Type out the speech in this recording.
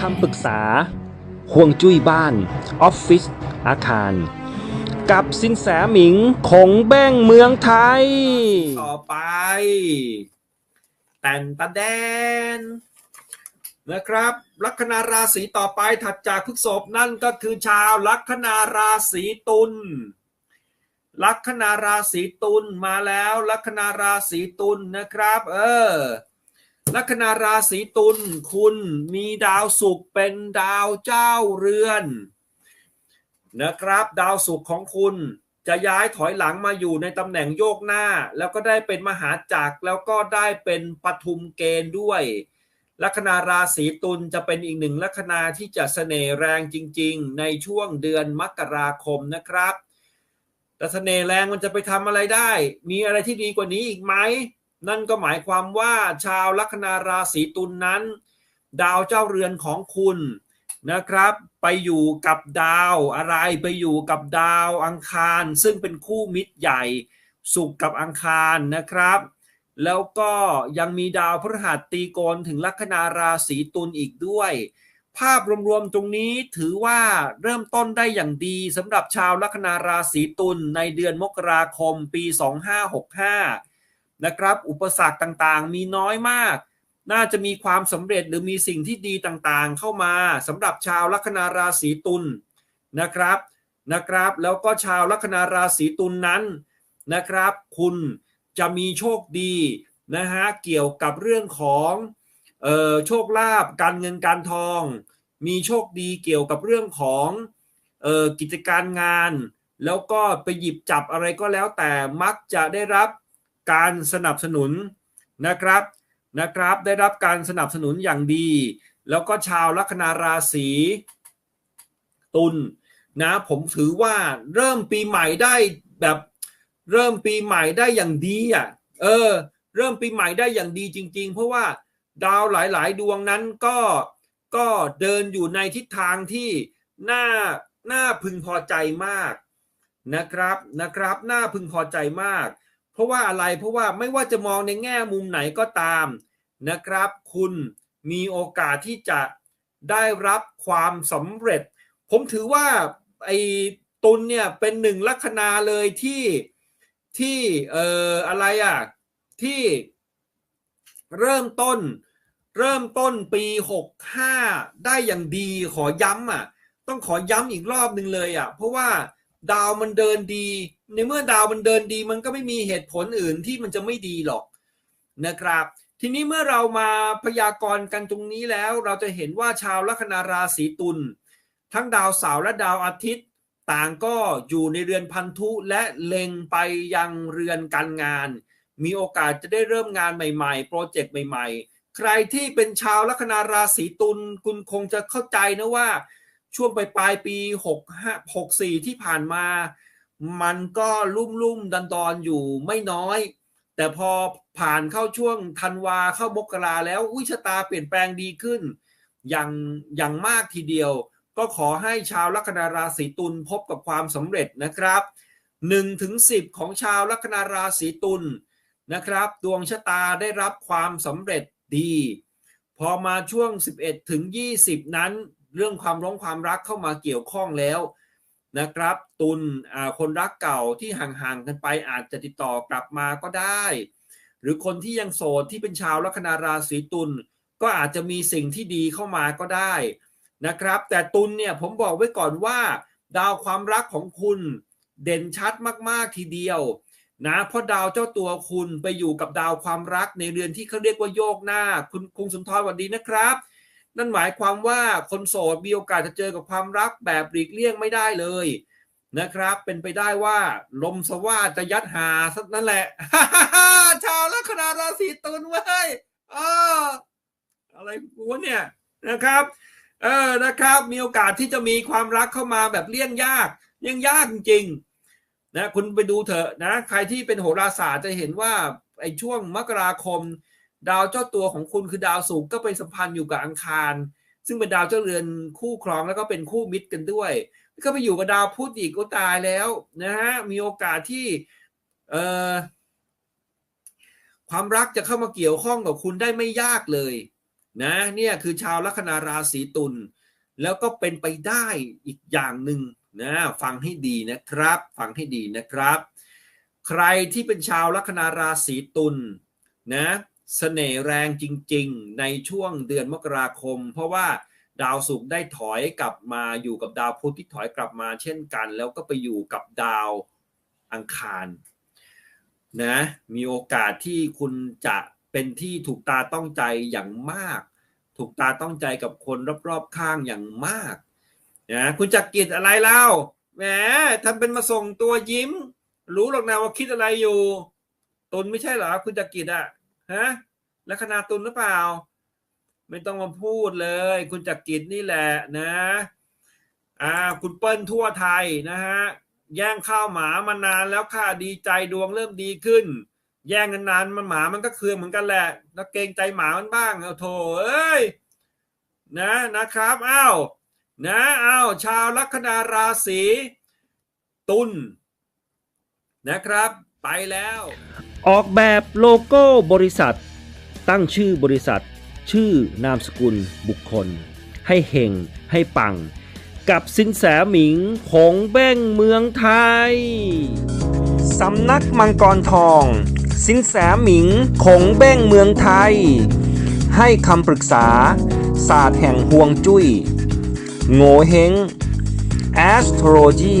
คำปรึกษาห่วงจุ้ยบ้าน ออฟฟิศอาคาร กับสินแสหมิงคงแบ้งเมืองไทย ต่อไป แต่นตะแดนนะครับ ลัคนาราศีต่อไปถัดจากพฤษภนั่นก็คือชาวลัคนาราศีตุลลัคนาราศีตุลมาแล้ว ลัคนาราศีตุลนะครับ เออ ลัคนาราศีตุลคุณมีดาวศุกร์เป็นดาวเจ้าเรือนนะครับ ดาวศุกร์ของคุณจะย้ายถอยหลังมาอยู่ในตำแหน่งโยกหน้า แล้วก็ได้เป็นมหาจักรแล้วก็ได้เป็นปทุมเกณฑ์ด้วยลัคนาราศีตุลจะเป็นอีกหนึ่งลัคนาที่จะเสน่ห์แรงจริง ๆ ในช่วงเดือนมกราคมนะครับแต่เสน่ห์แรงมันจะไปทำอะไรได้ มีอะไรที่ดีกว่านี้อีกไหม นั่นก็หมายความว่าชาวลัคนาราศีตุลนนั้น ดาวเจ้าเรือนของคุณนะครับ ไปอยู่กับดาวอะไรไปอยู่กับดาวอังคาร ซึ่งเป็นคู่มิตรใหญ่สุขกับอังคารนะครับ แล้วก็ยังมีดาวพฤหัสตีโกนถึงลัคนาราศีตุลอีกด้วย ภาพรวมๆตรงนี้ถือว่าเริ่มต้นได้อย่างดีสำหรับชาวลัคนาราศีตุลในเดือนมกราคมปี 2565 นะครับ อุปสรรคต่างๆ มีน้อยมาก น่าจะมีความสำเร็จหรือมีสิ่งที่ดีต่างๆ เข้ามาสำหรับชาวลัคนาราศีตุลนะครับนะครับ แล้วก็ชาวลัคนาราศีตุลนั้นนะครับ คุณจะมีโชคดีนะฮะเกี่ยวกับเรื่องของเอ่อโชคลาภการเงินการทอง มีโชคดีเกี่ยวกับเรื่องของเอ่อกิจการงาน แล้วก็ไปหยิบจับอะไรก็แล้วแต่มักจะได้รับ การสนับสนุนนะครับนะครับ ได้รับการสนับสนุนอย่างดี แล้วก็ชาวลัคนาราศีตุลนะ ผมถือว่าเริ่มปีใหม่ได้แบบเริ่มปีใหม่ได้อย่างดีอะเออ เริ่มปีใหม่ได้อย่างดีจริง ๆ เพราะว่าดาวหลายๆ ดวงนั้นก็ก็เดินอยู่ในทิศทางที่น่าน่าพึงพอใจมากนะครับนะครับ น่าพึงพอใจมาก เพราะว่าอะไรเพราะว่าไม่ว่าจะมองในแง่มุมไหนก็ตามนะครับ คุณมีโอกาสที่จะได้รับความสำเร็จ ผมถือว่าไอ้ตุลเนี่ยเป็นหนึ่งลัคนาเลยที่ที่เอ่ออะไรอะที่เริ่มต้นเริ่มต้นปี 65 ได้อย่างดีขอย้ำอะต้องขอย้ำอีกรอบหนึ่งเลยอะเพราะว่า ดาวมันเดินดี ในเมื่อดาวมันเดินดี มันก็ไม่มีเหตุผลอื่นที่มันจะไม่ดีหรอกนะครับ ทีนี้เมื่อเรามาพยากรณ์กันตรงนี้แล้ว เราจะเห็นว่าชาวลัคนาราศีตุลทั้งดาวเสาร์และดาวอาทิตย์ ต่างก็อยู่ในเรือนพันธุและเล็งไปยังเรือนการงาน มีโอกาสจะได้เริ่มงานใหม่ๆ โปรเจกต์ใหม่ ๆ ใครที่เป็นชาวลัคนาราศีตุลคุณคงจะเข้าใจนะว่า ช่วงปลายปลายปี65 64 ที่ผ่านมา มันก็ลุ่มลุ่มดันดอนอยู่ไม่น้อย แต่พอผ่านเข้าช่วงธันวาเข้ามกราแล้วอุ้ยชะตาเปลี่ยนแปลงดีขึ้น อย่างอย่างมากทีเดียว ก็ขอให้ชาวลัคนาราศีตุลพบกับความสำเร็จนะครับ1ถึง10 ของชาวลัคนาราศีตุลนะครับ ดวงชะตาได้รับความสำเร็จดี พอมาช่วง 11ถึง20 นั้น เรื่องความร้องความรักเข้ามาเกี่ยวข้องแล้วนะครับ ตุลคนรักเก่าที่ห่างๆกันไปอาจจะติดต่อกลับมาก็ได้ หรือคนที่ยังโสดที่เป็นชาวลัคนาราศีตุลก็อาจจะมีสิ่งที่ดีเข้ามาก็ได้นะครับ แต่ตุลเนี่ยผมบอกไว้ก่อนว่า ดาวความรักของคุณเด่นชัดมากๆทีเดียวนะเพราะดาวเจ้าตัวคุณไปอยู่กับดาวความรักในเรือนที่เขาเรียกว่าโยกหน้า คุณคงสุนทรสวัสดีนะครับ นั่นหมายความว่าคนโสดมีโอกาสจะเจอกับความรักแบบหลีกเลี่ยงไม่ได้เลยนะครับ เป็นไปได้ว่าลมสว่าจะยัดหาสักนั่นแหละชาวลัคนาราศีตุลเว้ยอ้ออะไรกูวะเนี่ยนะครับ เออนะครับ มีโอกาสที่จะมีความรักเข้ามาแบบเลี่ยงยากเลี่ยงยากจริงๆนะคุณไปดูเถอะนะ ใครที่เป็นโหราศาสตร์จะเห็นว่าไอ้ช่วงมกราคม ดาวเจ้าตัวของคุณคือดาวศุกร์ก็ไปสัมพันธ์อยู่กับอังคาร ซึ่งเป็นดาวเจ้าเรือนคู่ครองแล้วก็เป็นคู่มิตรกันด้วย ก็ไปอยู่กับดาวพุธอีกก็ตายแล้วนะฮะมีโอกาสที่เอ่อความรักจะเข้ามาเกี่ยวข้องกับคุณได้ไม่ยากเลยนะเนี่ยคือชาวลัคนาราศีตุลแล้วก็เป็นไปได้อีกอย่างหนึ่งนะฟังให้ดีนะครับ ฟังให้ดีนะครับ ใครที่เป็นชาวลัคนาราศีตุลนะ เสน่ห์แรงจริง ๆ ในช่วงเดือนมกราคม เพราะว่าดาวศุกร์ได้ถอยกลับมาอยู่กับดาวพุธที่ถอยกลับมาเช่นกัน แล้วก็ไปอยู่กับดาวอังคารนะมีโอกาสที่คุณจะเป็นที่ถูกตาต้องใจอย่างมาก ถูกตาต้องใจกับคนรอบๆข้างอย่างมากนะคุณจักกิจอะไรเล่าแหมทำเป็นมาส่งตัวยิ้ม รู้หรอกนะว่าคิดอะไรอยู่ ตนไม่ใช่เหรอคุณจักกิจอะ ฮะลัคนาตุนหรือเปล่า ไม่ต้องมาพูดเลย คุณจักกิจนี่แหละนะอ่าคุณเปิ้ลทั่วไทยนะฮะแย่งข้าวหมามานานแล้วค่ะดีใจดวงเริ่มดีขึ้น แย่งกันนานมันหมามันก็เคืองเหมือนกันแหละแล้วเกรงใจหมามันบ้างเอาโถเอ้ยนะนะครับอ้าวนะอ้าวชาวลัคนาราศีตุลนะครับ ไปแล้ว ออกแบบโลโก้บริษัท ตั้งชื่อบริษัท ชื่อนามสกุลบุคคล ให้เฮงให้ปัง กับสินแสหมิงผงแบ้งเมืองไทย สำนักมังกรทอง สินแสหมิงคงแบ้งเมืองไทย ให้คำปรึกษา ศาสตร์แห่งห่วงจุย้ยโงเฮง astrology